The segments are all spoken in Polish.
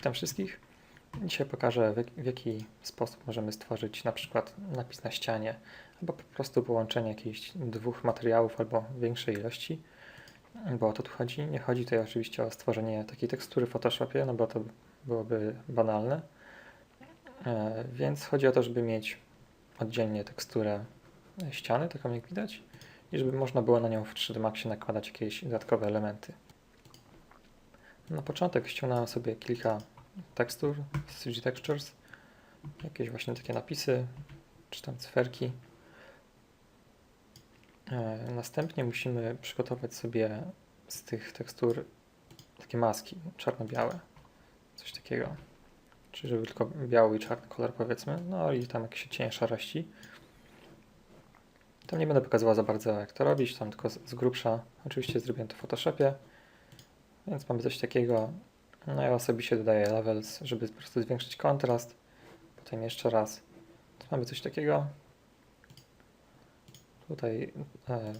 Witam wszystkich. Dzisiaj pokażę, w jak- w jaki sposób możemy stworzyć na przykład napis na ścianie, albo po prostu połączenie jakichś dwóch materiałów albo większej ilości, bo o to tu chodzi. Nie chodzi tutaj oczywiście o stworzenie takiej tekstury w Photoshopie, no bo to byłoby banalne. E, Więc chodzi o to, żeby mieć oddzielnie teksturę ściany, taką jak widać, i żeby można było na nią w 3D Maxie nakładać jakieś dodatkowe elementy. Na początek ściągnąłem sobie kilka tekstur z CG Textures, jakieś właśnie takie napisy, czy tam cyferki. E, Następnie musimy przygotować sobie z tych tekstur takie maski czarno-białe, coś takiego. Czyli żeby tylko biały i czarny kolor powiedzmy, no i tam jakieś cienie szarości. Tam nie będę pokazywał za bardzo jak to robić, tam tylko z, z grubsza. Oczywiście zrobiłem to w Photoshopie, więc mamy coś takiego. No ja osobiście dodaję levels, żeby po prostu zwiększyć kontrast. Potem jeszcze raz. Mamy coś takiego. Tutaj e,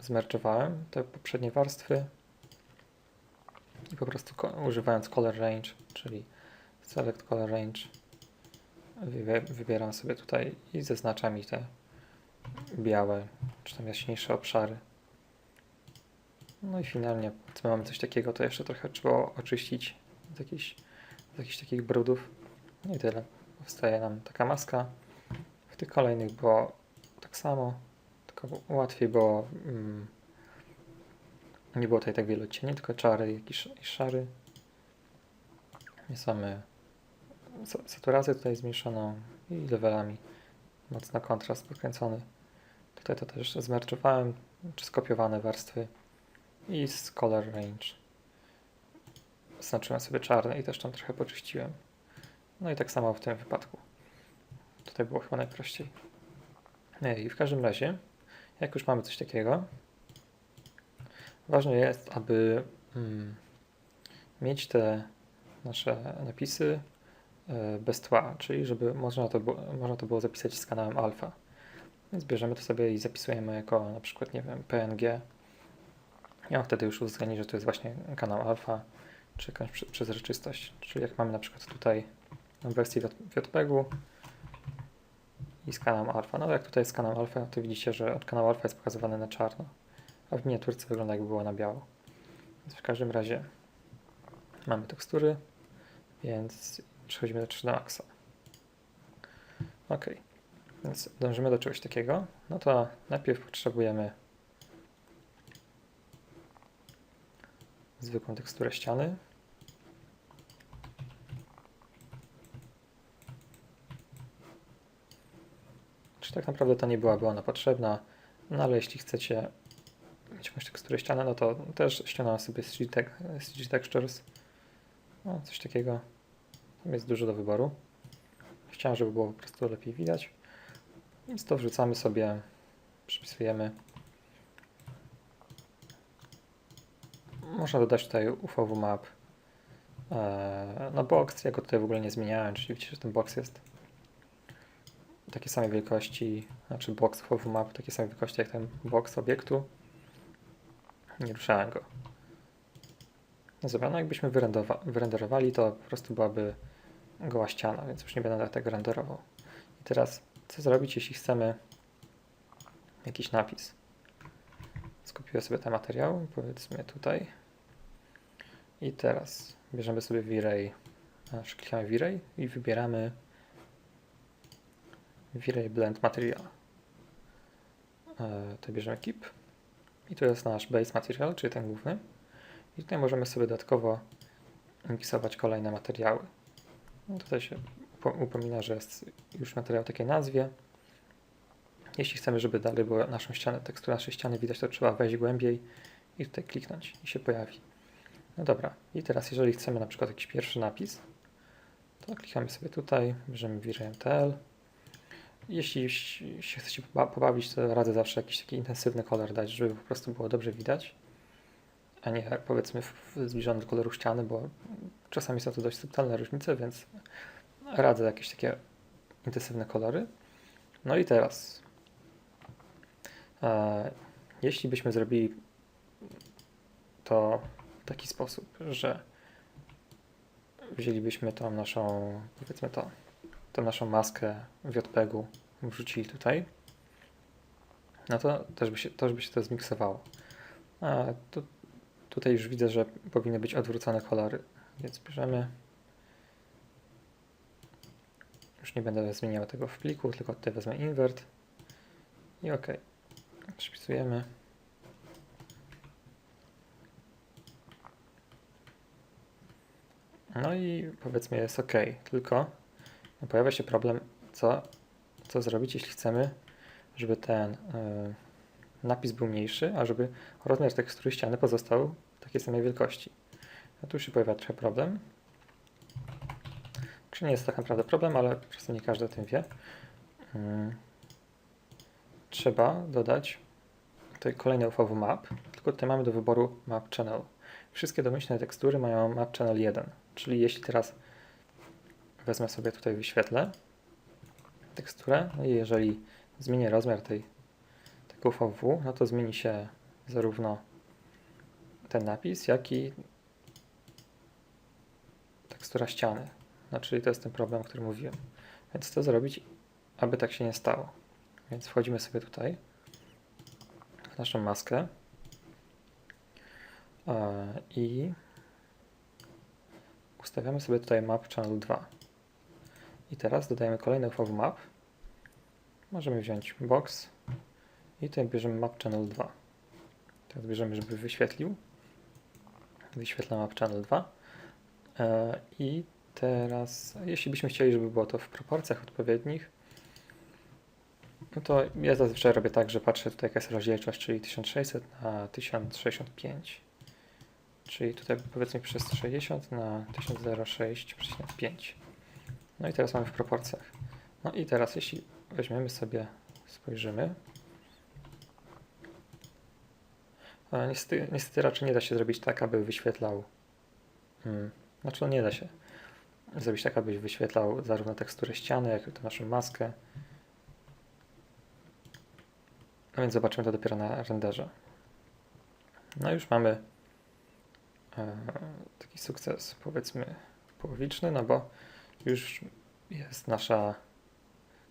zmerczowałem te poprzednie warstwy i po prostu ko- używając color range, czyli select color range, wybier- wybieram sobie tutaj i zaznaczam mi te białe, czy tam jaśniejsze obszary. No i finalnie, co mamy coś takiego, to jeszcze trochę trzeba oczyścić z jakichś, z jakichś takich brudów. No i tyle. Powstaje nam taka maska. W tych kolejnych było tak samo, tylko łatwiej było. Mm, nie było tutaj tak wielu cieni, tylko czary i i szary. Jest mamy sa- saturację tutaj zmniejszoną i levelami. Mocno kontrast podkręcony. Tutaj to też zmerczowałem, czy skopiowane warstwy i z color range. Znaczyłem sobie czarny i też tam trochę poczyściłem. No i tak samo w tym wypadku. Tutaj było chyba najprościej. Nie, I w każdym razie, jak już mamy coś takiego, ważne jest, aby mm, mieć te nasze napisy e, bez tła, czyli żeby można to, było, można to było zapisać z kanałem alfa. Więc bierzemy to sobie i zapisujemy jako na przykład, nie wiem, PNG. I wtedy już uwzględni, że to jest właśnie kanał alfa, czy jakąś prze- przezroczystość. Czyli jak mamy na przykład tutaj wersję JPEG-u i z kanałem alfa. No jak tutaj jest kanał alfa, to widzicie, że od kanału alfa jest pokazywane na czarno, a w miniaturce wygląda jakby było na biało. Więc w każdym razie mamy tekstury, więc przechodzimy do 3D Maxa. Ok, więc dążymy do czegoś takiego. No to najpierw potrzebujemy zwykłą teksturę ściany. Czy tak naprawdę to nie byłaby ona potrzebna, no ale jeśli chcecie mieć jakąś teksturę ściany, no to też ściągnąłem sobie CG Textures. No, coś takiego. Tam jest dużo do wyboru. Chciałem, żeby było po prostu lepiej widać. Więc to wrzucamy sobie, przypisujemy. Można dodać tutaj UVW map. Eee, no box, ja go tutaj w ogóle nie zmieniałem, czyli widzicie, że ten box jest takiej samej wielkości, znaczy box UVW map takiej samej wielkości jak ten box obiektu. Nie ruszałem go. No Dobra, no jakbyśmy wyrenderowali, to po prostu byłaby goła ściana, więc już nie będę tego renderował. I teraz, co zrobić, jeśli chcemy jakiś napis? Skopiuję sobie ten materiał, powiedzmy tutaj. I teraz bierzemy sobie V-Ray, znaczy klikamy V-Ray i wybieramy V-Ray Blend Material. E, to bierzemy Keep. I tu jest nasz Base Material, czyli ten główny. I tutaj możemy sobie dodatkowo miksować kolejne materiały. No tutaj się upo- upomina, że jest już materiał takiej nazwie. Jeśli chcemy, żeby dalej była naszą ścianę, tekstura naszej ściany widać, to trzeba wejść głębiej i tutaj kliknąć i się pojawi. No dobra, i teraz jeżeli chcemy na przykład jakiś pierwszy napis, to klikamy sobie tutaj, bierzemy VRMTL. Jeśli się chcecie poba- pobawić, to radzę zawsze jakiś taki intensywny kolor dać, żeby po prostu było dobrze widać, a nie jak powiedzmy zbliżony do koloru ściany, bo czasami są to dość subtelne różnice, więc radzę jakieś takie intensywne kolory. No i teraz, e, jeśli byśmy zrobili to taki sposób, że wzięlibyśmy tą naszą, powiedzmy to, tą naszą maskę w JPEG-u, wrzucili tutaj, no to też by się, też by się to zmiksowało. A tu, tutaj już widzę, że powinny być odwrócone kolory, więc bierzemy. Już nie będę zmieniał tego w pliku, tylko tutaj wezmę invert i OK. Przypisujemy. No i powiedzmy jest OK, tylko pojawia się problem, co, co zrobić, jeśli chcemy, żeby ten y, napis był mniejszy, a żeby rozmiar tekstury ściany pozostał takiej samej wielkości. No tu się pojawia trochę problem. Czy nie jest tak naprawdę problem, ale po prostu nie każdy o tym wie. Mm. Trzeba dodać tutaj kolejny UV map, tylko tutaj mamy do wyboru map channel. Wszystkie domyślne tekstury mają map channel 1, czyli jeśli teraz wezmę sobie tutaj wyświetlę teksturę, no i jeżeli zmienię rozmiar tej, tego UVW, no to zmieni się zarówno ten napis, jak i tekstura ściany. No, czyli to jest ten problem, o którym mówiłem. Więc co zrobić, aby tak się nie stało? Więc wchodzimy sobie tutaj w naszą maskę e, i ustawiamy sobie tutaj map channel 2. I teraz dodajemy kolejny UV map. Możemy wziąć box i tutaj bierzemy map channel 2. Teraz bierzemy, żeby wyświetlił. Wyświetla map channel 2. E, I teraz, jeśli byśmy chcieli, żeby było to w proporcjach odpowiednich, no to ja zazwyczaj robię tak, że patrzę tutaj jaka jest rozdzielczość, czyli 1600 na 1065. Czyli tutaj powiedzmy przez 60 na 1006,5. No i teraz mamy w proporcjach. No i teraz jeśli weźmiemy sobie, spojrzymy. Niestety, niestety raczej nie da się zrobić tak, aby wyświetlał. Hmm, znaczy, no nie da się zrobić tak, abyś wyświetlał zarówno teksturę ściany, jak i tę naszą maskę. No więc zobaczymy to dopiero na renderze. No już mamy taki sukces, powiedzmy, połowiczny, no bo już jest nasza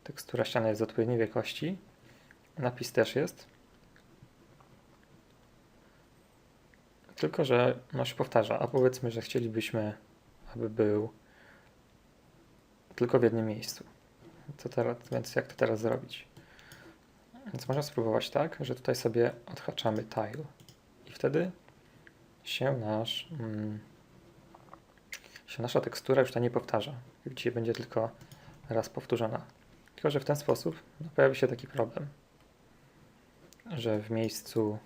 tekstura ściany jest odpowiedniej wielkości. Napis też jest. Tylko, że no się powtarza, a powiedzmy, że chcielibyśmy, aby był tylko w jednym miejscu. To teraz, więc jak to teraz zrobić? Więc można spróbować tak, że tutaj sobie odhaczamy tile i wtedy się nasz mm, się nasza tekstura już ta nie powtarza. Dzisiaj będzie tylko raz powtórzona. Tylko, że w ten sposób no, pojawi się taki problem, że w miejscu,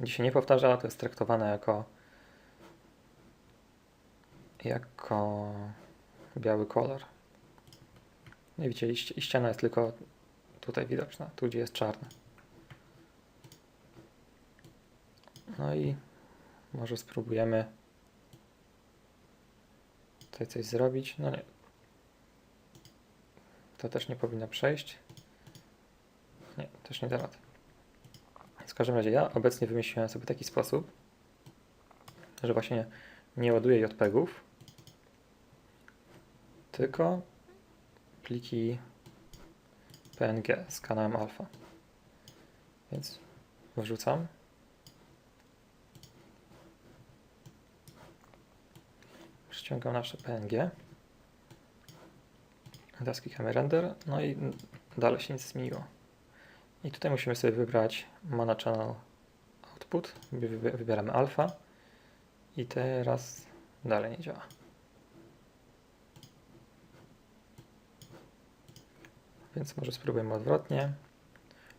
gdzie się nie powtarza, to jest traktowane jako jako biały kolor. No i widzicie, i ściana jest tylko tutaj widoczna, tu gdzie jest czarna. No i może spróbujemy tutaj coś zrobić. No nie. To też nie powinno przejść. Nie, też nie da. W każdym razie ja obecnie wymyśliłem sobie taki sposób, że właśnie nie ładuję JPEGów, tylko pliki PNG z kanałem alfa. Więc wrzucam. Ściągam nasze PNG. Teraz klikamy render, no i dalej się nic zmieniło. I tutaj musimy sobie wybrać Mana Channel Output, wybieramy alfa i teraz dalej nie działa. Więc może spróbujemy odwrotnie.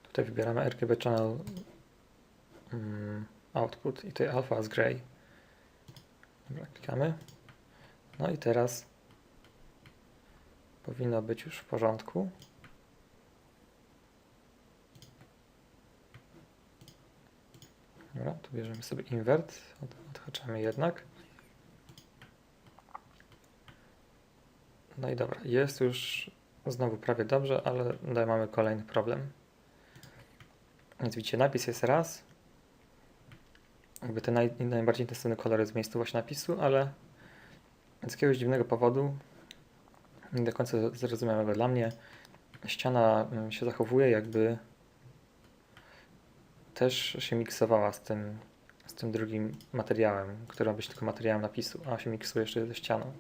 Tutaj wybieramy RGB Channel um, Output i tutaj alpha z gray. Dobra, klikamy. No i teraz powinno być już w porządku. Dobra, tu bierzemy sobie invert, odhaczamy jednak. No i dobra, jest już znowu prawie dobrze, ale tutaj mamy kolejny problem. Więc widzicie, napis jest raz. Jakby ten naj, najbardziej intensywny kolor jest w miejscu właśnie napisu, ale z jakiegoś dziwnego powodu, nie do końca zrozumiałego dla mnie, ściana mm, się zachowuje jakby też się miksowała z tym, z tym drugim materiałem, który ma być tylko materiałem napisu, a się miksuje jeszcze ze ścianą.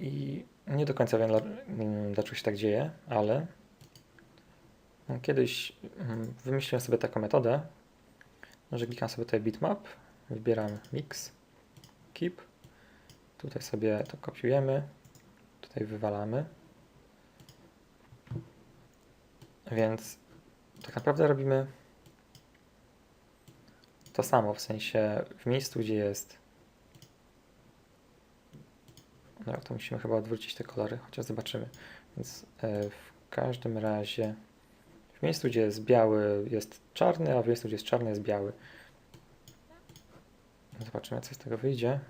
I nie do końca wiem, mm, dlaczego się tak dzieje, ale kiedyś mm, wymyśliłem sobie taką metodę, że klikam sobie tutaj bitmap, wybieram mix, keep, tutaj sobie to kopiujemy, tutaj wywalamy. Więc tak naprawdę robimy to samo, w sensie w miejscu, gdzie jest. No to musimy chyba odwrócić te kolory, chociaż zobaczymy. Więc e, w każdym razie w miejscu, gdzie jest biały, jest czarny, a w miejscu, gdzie jest czarny, jest biały. Zobaczymy, co z tego wyjdzie.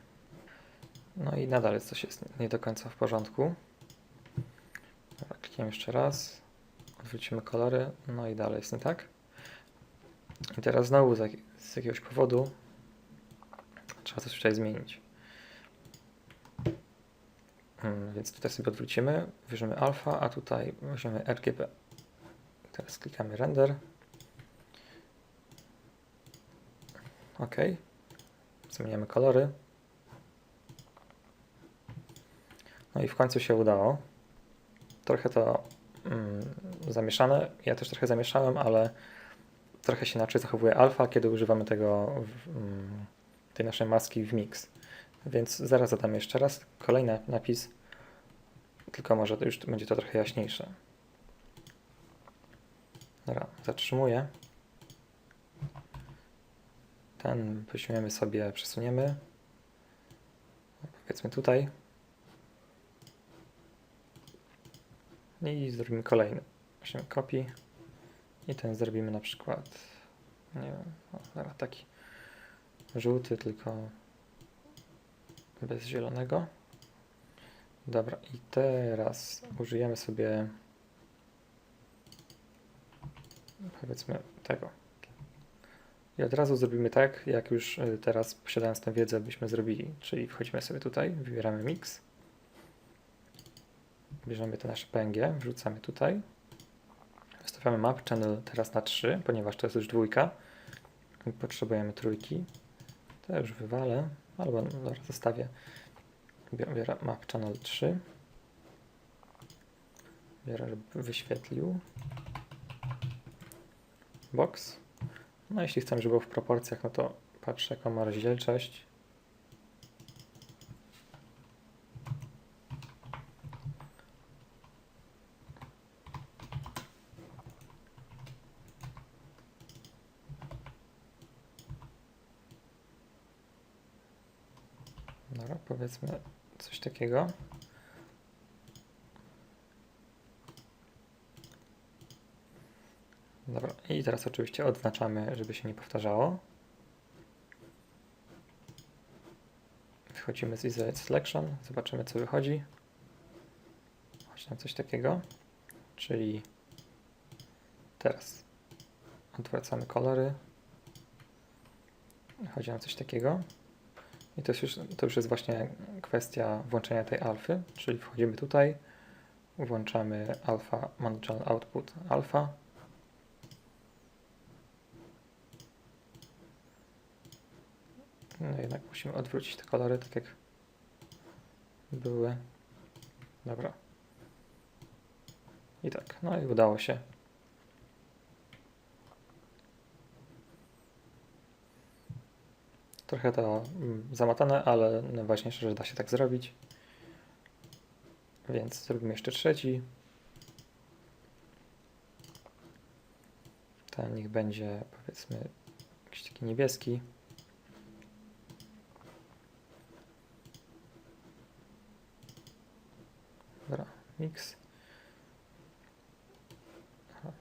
No i nadal coś jest nie do końca w porządku. Dobra, klikniemy jeszcze raz. Odwrócimy kolory. No i dalej jest nie tak. I teraz znowu z, jak, z jakiegoś powodu trzeba coś tutaj zmienić. Hmm, więc tutaj sobie odwrócimy, bierzemy alfa, a tutaj weźmiemy RGB. Teraz klikamy render. OK. Zmieniamy kolory. No i w końcu się udało. Trochę to mm, zamieszane. Ja też trochę zamieszałem, ale trochę się inaczej zachowuje alfa, kiedy używamy tego mm, tej naszej maski w mix. Więc zaraz zadam jeszcze raz kolejny napis, tylko może to już będzie to trochę jaśniejsze. Dobra, zatrzymuję. Ten weźmiemy sobie, przesuniemy. Powiedzmy tutaj. I zrobimy kolejny. Weźmiemy copy. I ten zrobimy na przykład, nie wiem, o, dobra, taki żółty, tylko bez zielonego. Dobra, i teraz użyjemy sobie powiedzmy tego. I od razu zrobimy tak, jak już y, teraz posiadając tę wiedzę byśmy zrobili. Czyli wchodzimy sobie tutaj, wybieramy mix, bierzemy te nasze PNG, wrzucamy tutaj, Stawiamy map channel teraz na 3, ponieważ to jest już dwójka. I potrzebujemy trójki. To już wywalę, albo dobra, zostawię. Biorę map channel 3. Biorę, żeby wyświetlił. Box. No jeśli chcemy, żeby było w proporcjach, no to patrzę jaką ma rozdzielczość. Dobra, powiedzmy coś takiego. Dobra, i teraz oczywiście odznaczamy, żeby się nie powtarzało. Wychodzimy z Isolate Selection, zobaczymy co wychodzi. Chodzi nam coś takiego, czyli teraz odwracamy kolory. Chodzi nam coś takiego. I to, już, to już jest właśnie kwestia włączenia tej alfy, czyli wchodzimy tutaj, włączamy alfa Management Output alfa. No jednak musimy odwrócić te kolory tak jak były. Dobra. I tak, no i udało się. Trochę to mm, zamatane, ale najważniejsze, że da się tak zrobić. Więc zrobimy jeszcze trzeci. Ten niech będzie powiedzmy jakiś taki niebieski. Dobra, mix.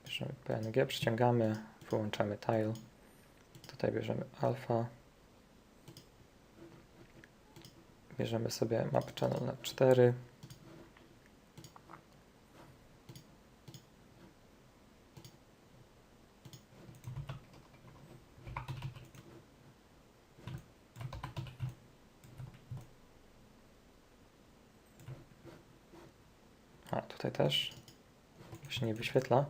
Bierzemy PNG, przyciągamy, wyłączamy tile. Tutaj bierzemy alfa. Bierzemy sobie map channel na 4. A, tutaj też. Się nie wyświetla.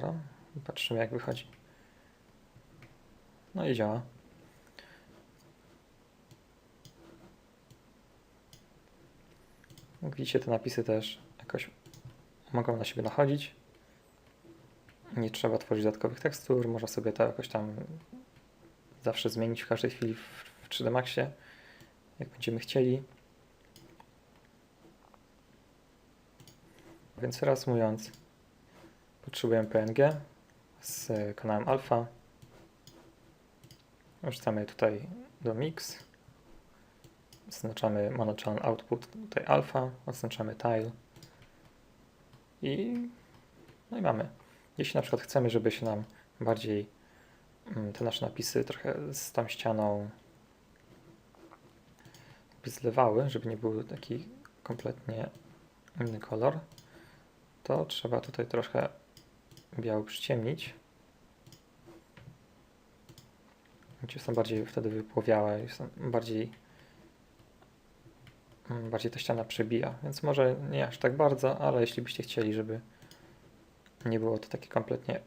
Dobra, patrzymy jak wychodzi. No i działa. Jak widzicie, te napisy też jakoś mogą na siebie nachodzić. Nie trzeba tworzyć dodatkowych tekstur, można sobie to jakoś tam zawsze zmienić w każdej chwili w 3D Maxie, jak będziemy chcieli. Więc reasumując, potrzebujemy PNG z kanałem alfa. Wrzucamy tutaj do mix. Zaznaczamy monochannel output tutaj alfa, odznaczamy tile i no i mamy. Jeśli na przykład chcemy, żeby się nam bardziej mm, te nasze napisy trochę z tą ścianą zlewały, żeby nie był taki kompletnie inny kolor, to trzeba tutaj trochę biały przyciemnić. Gdzie są bardziej wtedy wypłowiałe są bardziej mm, bardziej ta ściana przebija, więc może nie aż tak bardzo, ale jeśli byście chcieli, żeby nie było to taki kompletnie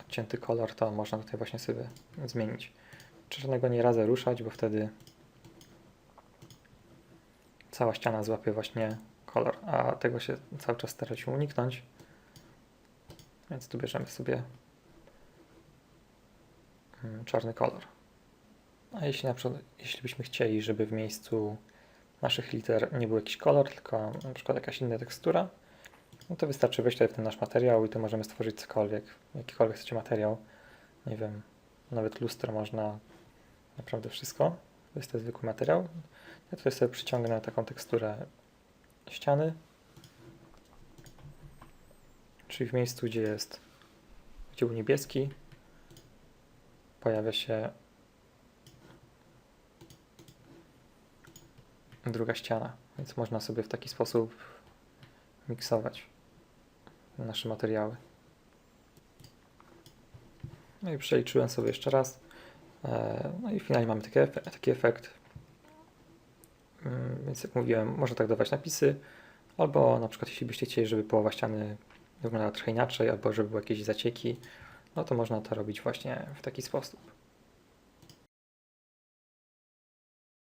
odcięty kolor, to można tutaj właśnie sobie zmienić. Czarnego nie radzę ruszać, bo wtedy cała ściana złapie właśnie kolor, a tego się cały czas starać uniknąć. Więc tu bierzemy sobie mm, czarny kolor. A jeśli na przykład, jeśli byśmy chcieli, żeby w miejscu naszych liter nie był jakiś kolor, tylko na przykład jakaś inna tekstura, no to wystarczy wejść tutaj w ten nasz materiał i tu możemy stworzyć cokolwiek, jakikolwiek chcecie materiał. Nie wiem, nawet lustro można, naprawdę wszystko. To jest ten zwykły materiał. Ja tutaj sobie przyciągnę taką teksturę ściany, czyli w miejscu, gdzie jest gdzie był niebieski, pojawia się druga ściana, więc można sobie w taki sposób miksować nasze materiały. No i przeliczyłem sobie jeszcze raz. E, No i finalnie mamy taki, taki efekt. Mm, Więc jak mówiłem, można tak dawać napisy, albo na przykład jeśli byście chcieli, żeby połowa ściany wyglądała trochę inaczej, albo żeby były jakieś zacieki, no to można to robić właśnie w taki sposób.